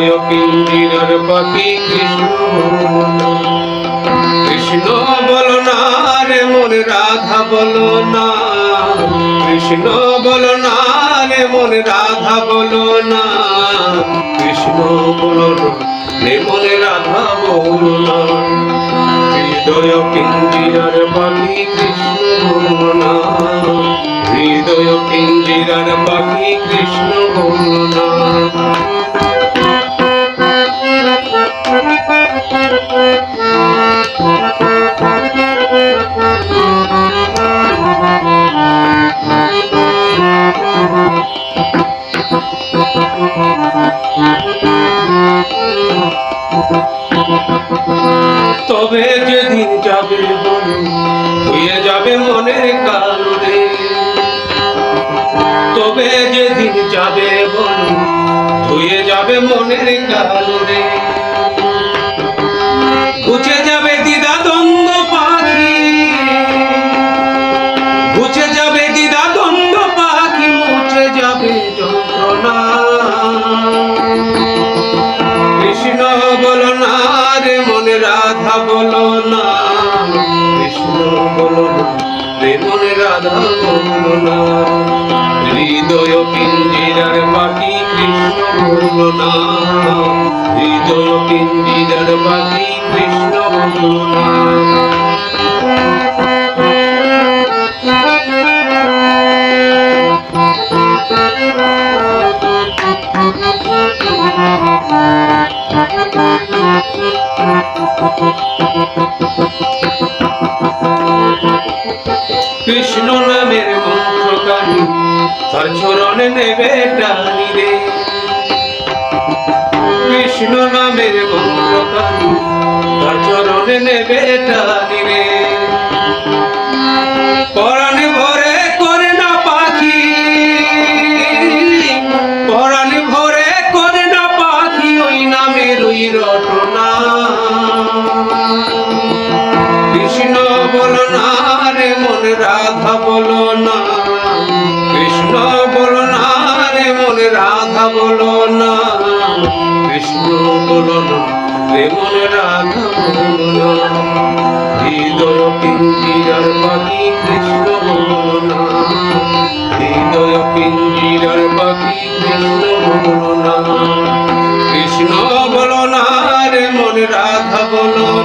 পিঞ্জিরার পাখি কৃষ্ণ। কৃষ্ণ বলো না রে মনে, রাধা বলো না। কৃষ্ণ বলো না রে মনে, রাধা বলো না। কৃষ্ণ বলো রে মনে, রাধা বলো না। হৃদয় পিঞ্জিরার পাখি কৃষ্ণ হৃদয় পিঞ্জিরার পাখি কৃষ্ণ বলো না। তবে যেদিন যাবে বলো, হয়ে যাবে মনের কারণে তবে যেদিন যাবে বলো, হয়ে যাবে মনের কারণে রাধা বলো না, কৃষ্ণ বলো না মনে রাধা বলো না, হৃদয় পিঞ্জিরার পাখি কৃষ্ণ বলো না, হৃদয় পিঞ্জিরার পাখি কৃষ্ণ বলো না। কৃষ্ণ নামের মন্ত্রকারী, তার চরণ নেবে টানি রে কৃষ্ণ নামের মন্ত্রকারী, তার চরণ নেবে টানি রে না। কৃষ্ণ বলো না রে মন রাধা বলো না। কৃষ্ণ বলো না রে মন রাধা বলো না। হৃদয় পিঞ্জিরার পাখি কৃষ্ণ বলো না। হৃদয় পিঞ্জিরার পাখি কৃষ্ণ বলো না। কৃষ্ণ বলো না রে মন রাধা বলো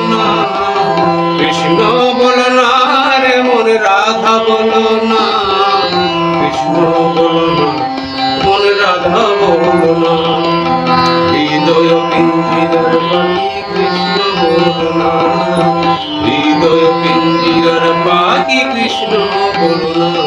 রাধা বলো না, কৃষ্ণ বলো না, মন রাধা বলো না। হৃদয় পিঞ্জিরার পাখি কৃষ্ণ বলো না, হৃদয় পিঞ্জিরার পাখি কৃষ্ণ বলো না।